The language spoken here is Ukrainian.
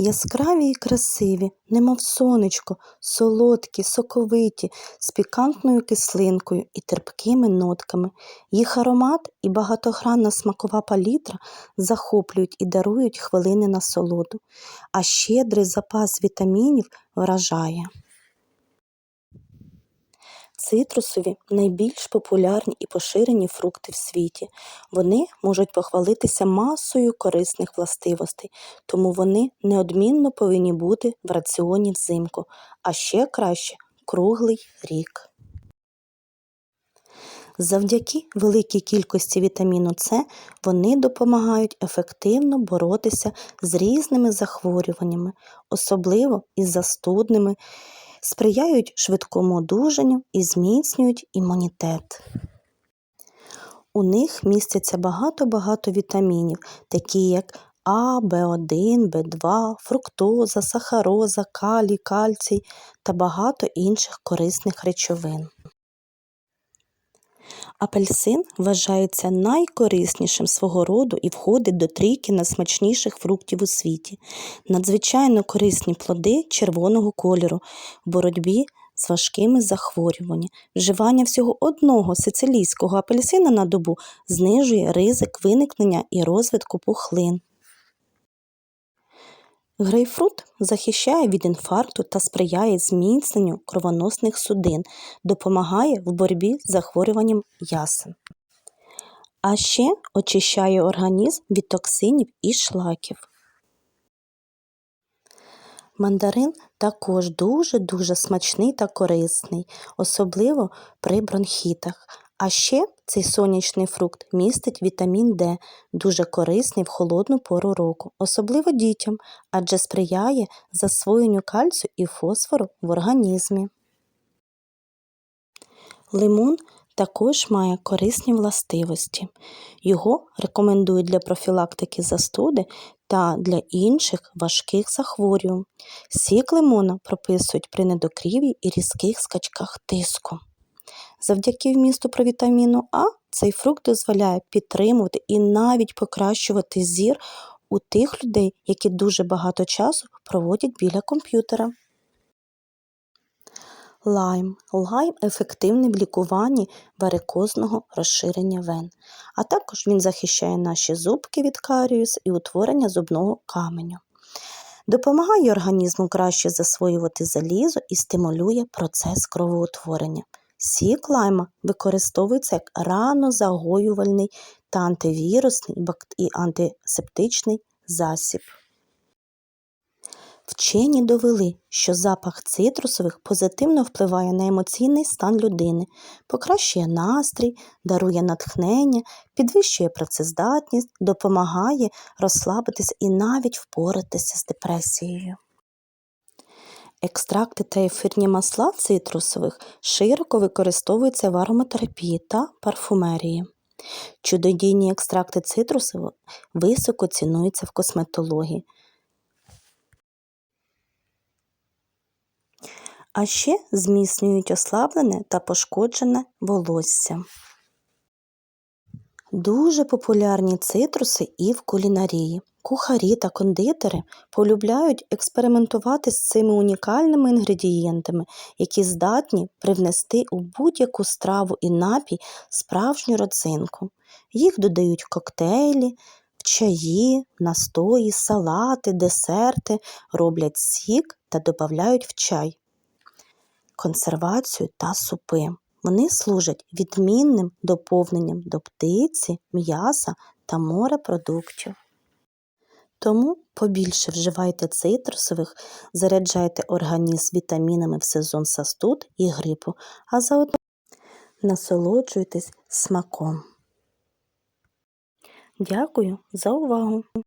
Яскраві і красиві, немов сонечко, солодкі, соковиті, з пікантною кислинкою і терпкими нотками. Їх аромат і багатогранна смакова палітра захоплюють і дарують хвилини насолоду, а щедрий запас вітамінів вражає. Цитрусові найбільш популярні і поширені фрукти в світі. Вони можуть похвалитися масою корисних властивостей, тому вони неодмінно повинні бути в раціоні взимку, а ще краще круглий рік. Завдяки великій кількості вітаміну С вони допомагають ефективно боротися з різними захворюваннями, особливо із застудними, сприяють швидкому одужанню і зміцнюють імунітет. У них містяться багато-багато вітамінів, такі як А, В1, В2, фруктоза, сахароза, калій, кальцій та багато інших корисних речовин. Апельсин вважається найкориснішим свого роду і входить до трійки найсмачніших фруктів у світі. Надзвичайно корисні плоди червоного кольору в боротьбі з важкими захворюваннями. Вживання всього одного сицилійського апельсина на добу знижує ризик виникнення і розвитку пухлин. Грейпфрут захищає від інфаркту та сприяє зміцненню кровоносних судин, допомагає в боротьбі з захворюванням ясен. А ще очищає організм від токсинів і шлаків. Мандарин також дуже-дуже смачний та корисний, особливо при бронхітах. А ще цей сонячний фрукт містить вітамін Д, дуже корисний в холодну пору року, особливо дітям, адже сприяє засвоєнню кальцію і фосфору в організмі. Лимон також має корисні властивості. Його рекомендують для профілактики застуди та для інших важких захворювань. Сік лимона прописують при недокрів'ї і різких скачках тиску. Завдяки вмісту провітаміну А цей фрукт дозволяє підтримувати і навіть покращувати зір у тих людей, які дуже багато часу проводять біля комп'ютера. Лайм. Лайм ефективний в лікуванні варикозного розширення вен, а також він захищає наші зубки від каріусу і утворення зубного каменю. Допомагає організму краще засвоювати залізо і стимулює процес кровоутворення. Сік лайма використовується як ранозагоювальний та антивірусний і антисептичний засіб. Вчені довели, що запах цитрусових позитивно впливає на емоційний стан людини, покращує настрій, дарує натхнення, підвищує працездатність, допомагає розслабитися і навіть впоратися з депресією. Екстракти та ефірні масла цитрусових широко використовуються в ароматерапії та парфумерії. Чудодійні екстракти цитрусових високо цінуються в косметології. А ще зміцнюють ослаблене та пошкоджене волосся. Дуже популярні цитруси і в кулінарії. Кухарі та кондитери полюбляють експериментувати з цими унікальними інгредієнтами, які здатні привнести у будь-яку страву і напій справжню родзинку. Їх додають в коктейлі, в чаї, настої, салати, десерти, роблять сік та додають в чай, консервацію та супи. Вони служать відмінним доповненням до птиці, м'яса та морепродуктів. Тому побільше вживайте цитрусових, заряджайте організм вітамінами в сезон састуд і грипу, а заодно насолоджуйтесь смаком. Дякую за увагу!